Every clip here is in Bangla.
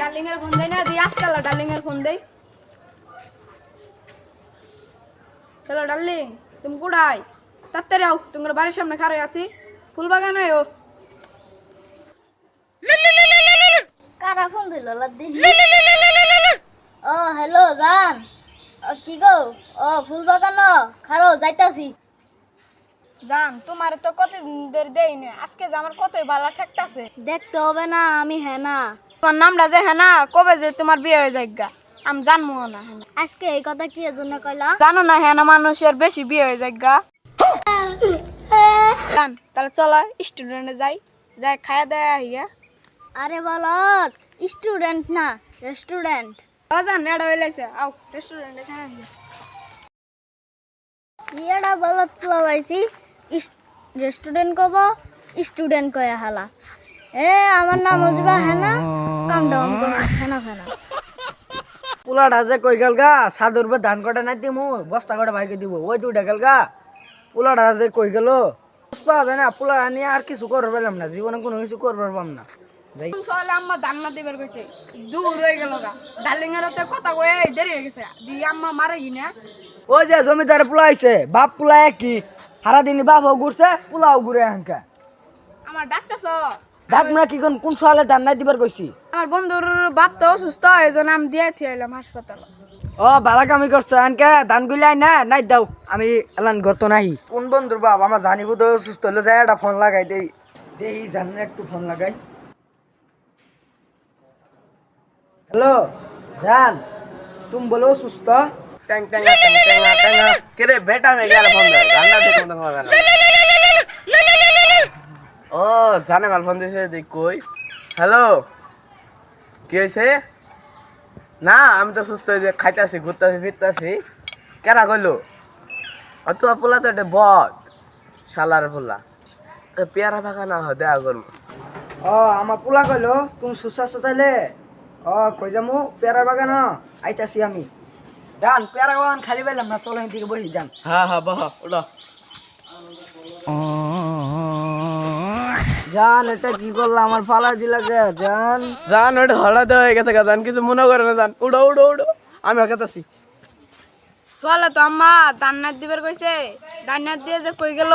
ডার্লিং এর ফোন দেই না দি আজকাল ডার্লিং এর ফোন দেই হ্যালো ডার্লিং তুমি কোথায়? তাড়াতাড়ি আও তোমার বাড়ির সামনে খারে আছি। ফুল বাগানে ও। কারা ফোন দিল ও হ্যালো জান। কি গো? ও ফুল বাগান খারো যাইতাছি। জান তোমার তো কতদিন ধরে দেই না আজকে যে আমার কতই ভালো ঠেকতাছে। দেখতে হবে না আমি হ্যাঁ না। তোমার নামটা যে হ্যাঁ না কবে যে তোমার বিয়ে হয়ে যায় গা আমি জানব না। হ্যাঁ আজকে এই কথা কি জন্য কইলা? জানো না হ্যাঁ মানুষের বেশি বিয়ে হয়ে যায় গা জান তাহলে চলো স্টুডেন্টে যাই। যাই খায়া দেয়া হইয়া আরে বলত স্টুডেন্ট না রেস্টুরেন্ট জান এটা হইলাইছে আও রেস্টুরেন্টে খায়া হইয়া বলত লবাইছি রেস্টুরেন্ট কব স্টুডেন্ট কয়া হালা। এ আমার নাম হজবা হ্যাঁ না? কাম ডাউন ফেনা ফেনা পোলাটা যে কই গেল গা? সাধুর বে ধান কটা নাই দিমু বস্তা কটা ভাইকে দিব। ওই দুইটা গেল গা? পোলাটা যে কই গেল পাওয়া যায় না পোলা নিয়ে আর কিছু করতে পারলাম না জীবনে কোনো কিছু করতে পারলাম না। যাই। সকালে আম্মা ধান না দিবার কইছে দূর হয়ে গেল গা। ডার্লিং এর তো কথা কয়ে দেরি হয়ে গেছে। দি আম্মা মারে কিনা ওই যে জমিদার পোলা আইছে বাপ পোলা একই সারাদিন বাপও ঘুরছে পোলাও ঘুরে হাঙ্কা আমার ডাক্তার ডাক না কি কোন কোন সালে ধান নাই দিবার কইছি আমার বন্ধুর বাপ তো অসুস্থ এই জন্য আমি দিয়ে থিয়ে এলাম হাসপাতাল। ও ভালো কামি করছ আনকে ধান গুলাই না নাই দাও আমি এলান করতো নাই কোন বন্ধুর বাপ? আমার জানিব তো সুস্থ হলে যায় একটা ফোন লাগাই দেই। দেই জানি একটু ফোন লাগাই। হ্যালো জান তুমি বলো সুস্থ ট্যাং ট্যাং ট্যাং ট্যাং ট্যাং কেরে বেটা মে গেল ফোন দে দেখো তো মজা ও জানে মাল ফোন দিছে দেখ কই হ্যালো কি হয়েছে? না আমি তো সুস্থ হয়ে খাইতাছি ঘুরতাছি ফিরতাছি। কেরা কইলো? ও তো পোলা তো এটা বদ শালার পোলা। পেয়ারা ফাঁকা না হয় দেখা করব। ও আমার পোলা কইলো তুমি সুস্থ আছো তাইলে? ও কই যামু পেয়ারা বাগান আইতাছি আমি। জান পেয়ারা বাগান খালি পাইলাম না চলো এদিকে বসি যান। হ্যাঁ হ্যাঁ বাহ ওটা জান এটা কি করলা? আমার ফালা দিলা গে জান। জান ওটা হঠাৎ হয়ে গেছে গা জান কিছু মনে করে না জান। উড়ো উড়ো উড়ো। আমি হকাতাছি চলে তো আম্মা ধান না দিবার কইছে। ধান দিয়ে যে কই গেল?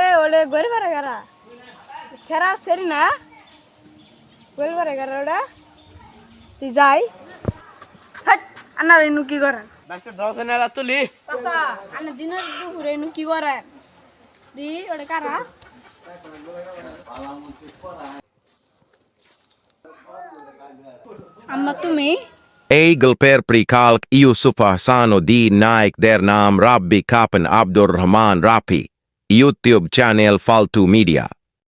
এ ওলে গরি পারে গারা সেরা সেরি না? গরি পারে গারা ওটা। তুই যাই। হাট আনার এনু কি করেন? ডাক্তার ধরছেন তুলি। চাচা আনে দিনের দুপুরে এনু কি করেন? দি ওটা কারা? আম্মা তুমি Eagle per prikalk Yusuf Hassan di Naik der naam Rabbi Kapen Abdur Rahman Rapi. YouTube channel Faltu Media.